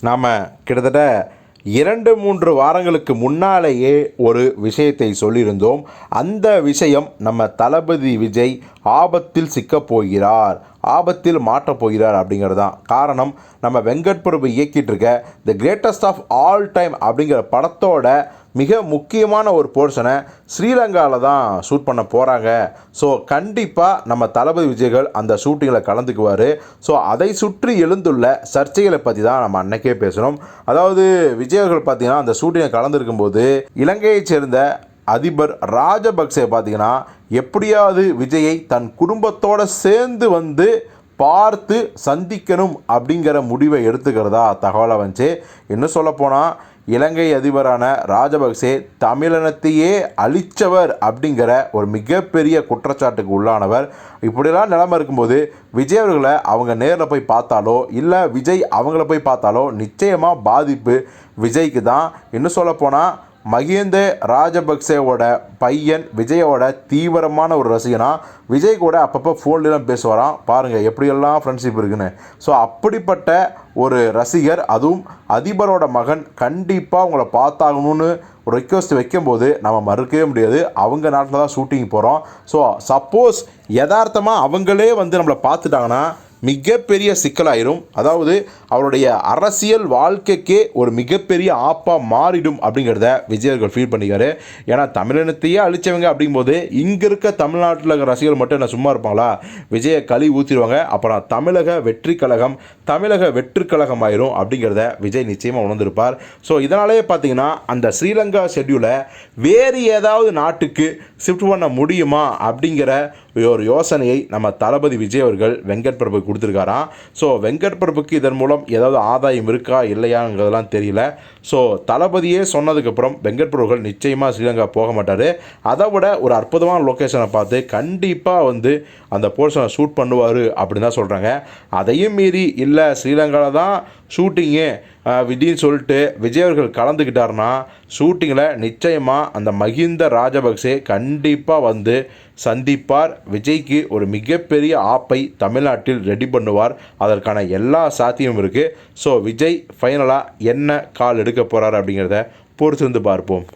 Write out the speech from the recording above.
நாம் கிட்டத்தட்ட இரண்டு மூன்று வாரங்களுக்கு முன்னாலேயே ஒரு விஷயத்தை சொல்லியிருந்தோம். அந்த விஷயம் நம்ம தளபதி விஜய் ஆபத்தில் சிக்கப் போகிறார் ஆபத்தில் மாற்றப் போகிறார் அப்படிங்கிறது தான் காரணம். நம்ம வெங்கட் பிரபு இயக்கிட்டு இருக்க the greatest of all time அப்படிங்கிற படத்தோட மிக முக்கியமான ஒரு போர்ஷனை ஸ்ரீலங்காவில் தான் ஷூட் பண்ண போகிறாங்க ஸோ கண்டிப்பாக நம்ம தளபதி விஜய்கள் அந்த ஷூட்டிங்கில் கலந்துக்குவார். ஸோ அதை சுற்றி எழுந்துள்ள சர்ச்சைகளை பற்றி தான் நம்ம அன்னைக்கே பேசணும். அதாவது விஜய் அவர்கள் பார்த்தீங்கன்னா அந்த ஷூட்டிங்கை கலந்துருக்கும்போது இலங்கையைச் சேர்ந்த அதிபர் ராஜபக்சே பார்த்தீங்கன்னா எப்படியாவது விஜயை தன் குடும்பத்தோடு சேர்ந்து வந்து பார்த்து சந்திக்கணும் அப்படிங்கிற முடிவை எடுத்துக்கிறதா தகவலை வந்துச்சு இன்னும் சொல்லப்போனால் இலங்கை அதிபரான ராஜபக்சே தமிழினத்தையே அழித்தவர் அப்படிங்கிற ஒரு மிகப்பெரிய குற்றச்சாட்டுக்கு உள்ளானவர். இப்படிலாம் நிலைமை இருக்கும்போது விஜய் அவர்களை அவங்க நேரில் போய் பார்த்தாலோ இல்லை விஜய் அவங்கள போய் பார்த்தாலோ நிச்சயமாக பாதிப்பு விஜய்க்கு தான். இன்னும் சொல்லப்போனால் மகிந்த ராஜபக்சேவோட பையன் விஜயோட தீவிரமான ஒரு ரசிகனா? விஜய் கூட அப்பப்போ ஃபோன்லாம் பேசுவாராம். பாருங்கள் எப்படியெல்லாம் ஃப்ரெண்ட்ஷிப் இருக்குன்னு. ஸோ அப்படிப்பட்ட ஒரு ரசிகர் அதுவும் அதிபரோட மகன் கண்டிப்பாக உங்களை பார்த்தாகணும்னு ஒரு ரெக்வஸ்ட் வைக்கும்போது நம்ம மறுக்கவே முடியாது. அவங்க நாட்டில் தான் ஷூட்டிங் போகிறோம் ஸோ சப்போஸ் யதார்த்தமாக அவங்களே வந்து நம்மளை பார்த்துட்டாங்கன்னா மிகப்பெரிய சிக்கலாயிரும். அதாவது அவருடைய அரசியல் வாழ்க்கைக்கே ஒரு மிகப்பெரிய ஆப்பாக மாறிடும் அப்படிங்கிறத விஜயர்கள் ஃபீல் பண்ணிக்காரு ஏன்னா தமிழினத்தையே அழிச்சவங்க அப்படிங்கும்போது இங்கே இருக்க தமிழ்நாட்டில் இருக்கிற ரசிகர்கள் மட்டும் என்ன சும்மா இருப்பாங்களா? விஜயை களி ஊற்றிடுவாங்க அப்புறம் தமிழக வெற்றி கழகம் தமிழக வெற்றி கழகம் ஆயிரும் அப்படிங்கிறத விஜய் நிச்சயமாக உணர்ந்திருப்பார். ஸோ இதனாலேயே பார்த்தீங்கன்னா அந்த ஸ்ரீலங்கா ஷெட்யூலை வேறு ஏதாவது நாட்டுக்கு ஷிஃப்ட் பண்ண முடியுமா அப்படிங்கிற ஒரு யோசனையை நம்ம தளபதி விஜய் அவர்கள் வெங்கட் பிரபு கொடுத்துருக்காராம் ஸோ வெங்கட் பிரபுக்கு இதன் மூலம் ஏதாவது ஆதாயம் இருக்கா இல்லையாங்கிறதெல்லாம் தெரியல. ஸோ தளபதியே சொன்னதுக்கப்புறம் வெங்கட் பிரபுகள் நிச்சயமாக ஸ்ரீலங்கா போக மாட்டார். அதை விட ஒரு அற்புதமான லொக்கேஷனை பார்த்து கண்டிப்பாக வந்து அந்த போர்ஷனை ஷூட் பண்ணுவார் அப்படின்னு தான் சொல்கிறாங்க அதையும் மீறி இல்லை ஸ்ரீலங்காவில் தான் ஷூட்டிங்கு விதின்னு சொல்லிட்டு விஜய் அவர்கள் கலந்துக்கிட்டார்னா ஷூட்டிங்கில் நிச்சயமாக அந்த மஹிந்த ராஜபக்சே கண்டிப்பாக வந்து சந்திப்பார். விஜய்க்கு ஒரு மிகப்பெரிய ஆப்பை தமிழ்நாட்டில் ரெடி பண்ணுவார். அதற்கான எல்லா சாத்தியமும் இருக்குது ஸோ விஜய் ஃபைனலாக என்ன கால் எடுக்க போகிறார் அப்படிங்கிறத பொறுத்திருந்து பார்ப்போம்.